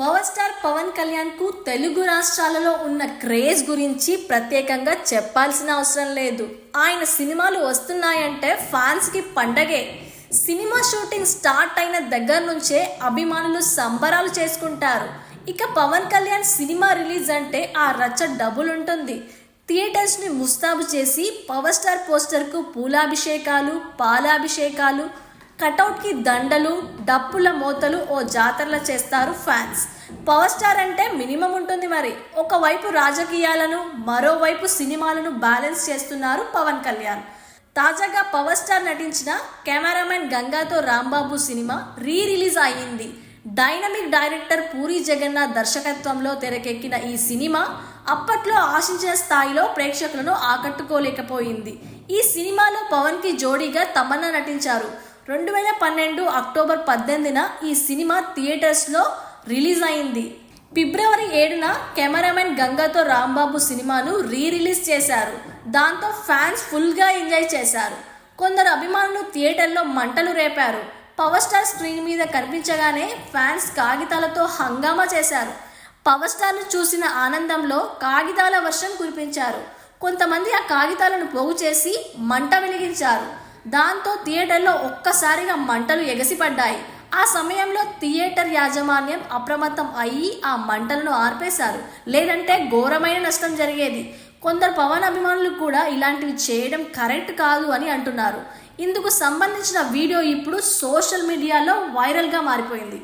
Power star Pawan కళ్యాణ్కు తెలుగు రాష్ట్రాలలో ఉన్న క్రేజ్ గురించి ప్రత్యేకంగా చెప్పాల్సిన అవసరం లేదు. ఆయన సినిమాలు వస్తున్నాయంటే ఫ్యాన్స్కి పండగే. సినిమా షూటింగ్ స్టార్ట్ అయిన దగ్గర నుంచే అభిమానులు సంబరాలు చేసుకుంటారు. ఇక పవన్ కళ్యాణ్ సినిమా రిలీజ్ అంటే ఆ రచ్చ డబుల్ ఉంటుంది థియేటర్స్ని ముస్తాబు చేసి పవర్ స్టార్ పోస్టర్కు పూలాభిషేకాలు పాలాభిషేకాలు కటౌట్కి దండలు డప్పుల మోతలు ఓ జాతరల చేస్తారు ఫ్యాన్స్. పవర్ స్టార్ అంటే మినిమం ఉంటుంది మరి. ఒకవైపు రాజకీయాలను మరోవైపు సినిమాలను బ్యాలెన్స్ చేస్తున్నారు పవన్ కళ్యాణ్. తాజాగా పవర్ స్టార్ నటించిన కెమెరామెన్ గంగాతో రాంబాబు సినిమా రీ రిలీజ్ అయ్యింది. డైనమిక్ డైరెక్టర్ పూరి జగన్నాథ్ దర్శకత్వంలో తెరకెక్కిన ఈ సినిమా అప్పట్లో ఆశించిన స్థాయిలో ప్రేక్షకులను ఆకట్టుకోలేకపోయింది. ఈ సినిమాలో పవన్కి జోడీగా తమన్నా నటించారు. రెండు వేల పన్నెండు అక్టోబర్ పద్దెనిమిదిన ఈ సినిమా థియేటర్స్లో రిలీజ్ అయింది. ఫిబ్రవరి ఏడున కెమెరామెన్ గంగాతో రాంబాబు సినిమాను రీ రిలీజ్ చేశారు. దాంతో ఫ్యాన్స్ ఫుల్గా ఎంజాయ్ చేశారు. కొందరు అభిమానులు థియేటర్లో మంటలు రేపారు. పవర్ స్టార్ స్క్రీన్ మీద కనిపించగానే ఫ్యాన్స్ కాగితాలతో హంగామా చేశారు. పవర్ స్టార్ను చూసిన ఆనందంలో కాగితాల వర్షం కురిపించారు. కొంతమంది ఆ కాగితాలను పోగు చేసి మంట వెలిగించారు. దాంతో థియేటర్లో ఒక్కసారిగా మంటలు ఎగసిపడ్డాయి. ఆ సమయంలో థియేటర్ యాజమాన్యం అప్రమత్తం అయ్యి ఆ మంటలను ఆర్పేశారు. లేదంటే ఘోరమైన నష్టం జరిగేది. కొందరు పవన్ అభిమానులు కూడా ఇలాంటివి చేయడం కరెక్ట్ కాదు అని అంటున్నారు. ఇందుకు సంబంధించిన వీడియో ఇప్పుడు సోషల్ మీడియాలో వైరల్గా మారిపోయింది.